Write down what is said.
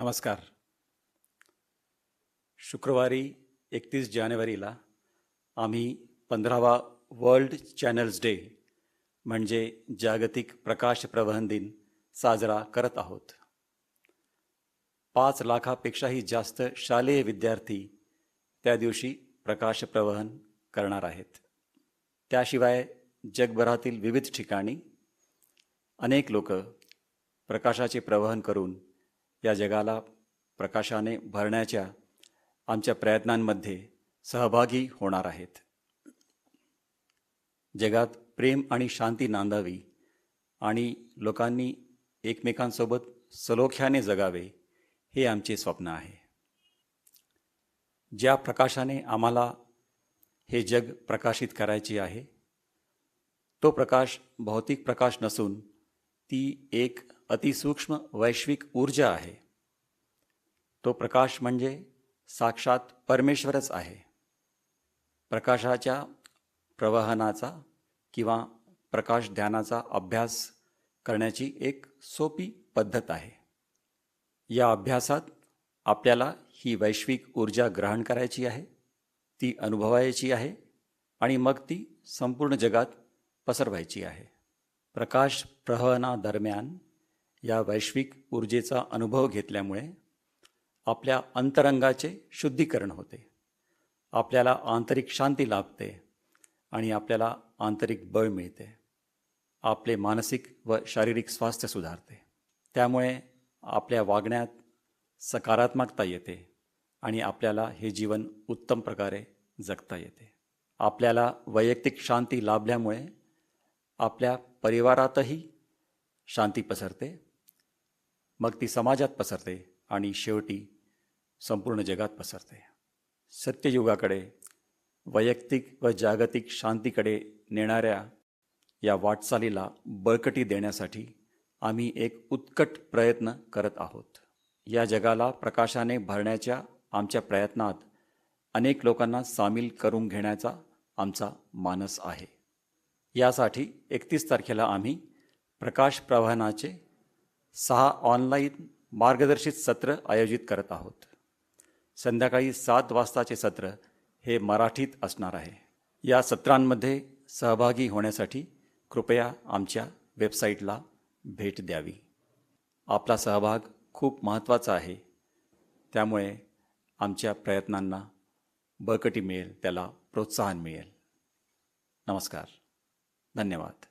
नमस्कार. शुक्रवारी एकतीस जानेवारीला आम्ही पंधरावा वर्ल्ड चॅनल्स डे म्हणजे जागतिक प्रकाश प्रवहन दिन साजरा करत आहोत. पाच लाखापेक्षाही जास्त शालेय विद्यार्थी त्या दिवशी प्रकाश प्रवहन करणार आहेत. त्याशिवाय जगभरातील विविध ठिकाणी अनेक लोक प्रकाशाचे प्रवहन करून या जगाला प्रकाशाने भरण्याच्या आमच्या प्रयत्नांमध्ये सहभागी होणार आहेत. जगात प्रेम आणि शांती नांदावी आणि लोकांनी एकमेकांसोबत सलोख्याने जगावे हे आमचे स्वप्न आहे. ज्या प्रकाशाने आम्हाला हे जग प्रकाशित करायचे आहे तो प्रकाश भौतिक प्रकाश नसून ती एक अतिसूक्ष्म वैश्विक ऊर्जा आहे. तो प्रकाश म्हणजे साक्षात परमेश्वरच आहे. प्रकाशाच्या प्रवहनाचा किंवा प्रकाश ध्यानाचा अभ्यास करण्याची एक सोपी पद्धत आहे. या अभ्यासात आपल्याला ही वैश्विक ऊर्जा ग्रहण करायची आहे ती अनुभवायची आहे आणि मग ती संपूर्ण जगात पसरवायची आहे. प्रकाश प्रवहनादरम्यान या वैश्विक ऊर्जेचा अनुभव घेतल्यामुळे आपल्या अंतरंगाचे शुद्धीकरण होते. आपल्याला आंतरिक शांती लाभते आणि आपल्याला आंतरिक बळ मिळते. आपले मानसिक व शारीरिक स्वास्थ्य सुधारते. त्यामुळे आपल्या वागण्यात सकारात्मकता येते आणि आपल्याला हे जीवन उत्तम प्रकारे जगता येते. आपल्याला वैयक्तिक शांती लाभल्यामुळे आपल्या परिवारातही शांती पसरते मग ती समाजात पसरते आणि शेवटी संपूर्ण जगात पसरते. सत्ययुगाकडे वैयक्तिक व जागतिक शांतीकडे नेणाऱ्या या वाटचालीला बळकटी देण्यासाठी आम्ही एक उत्कट प्रयत्न करत आहोत. या जगाला प्रकाशाने भरण्याच्या आमच्या प्रयत्नात अनेक लोकांना सामील करून घेण्याचा आमचा मानस आहे. यासाठी एकतीस तारखेला आम्ही प्रकाश प्रवाहनाचे सहा ऑनलाईन मार्गदर्शित सत्र आयोजित करत आहोत. संध्याकाळी सात वाजताचे सत्र हे मराठीत असणार आहे. या सत्रांमध्ये सहभागी होण्यासाठी कृपया आमच्या वेबसाईटला भेट द्यावी. आपला सहभाग खूप महत्त्वाचा आहे. त्यामुळे आमच्या प्रयत्नांना बळकटी मिळेल त्याला प्रोत्साहन मिळेल. नमस्कार. धन्यवाद.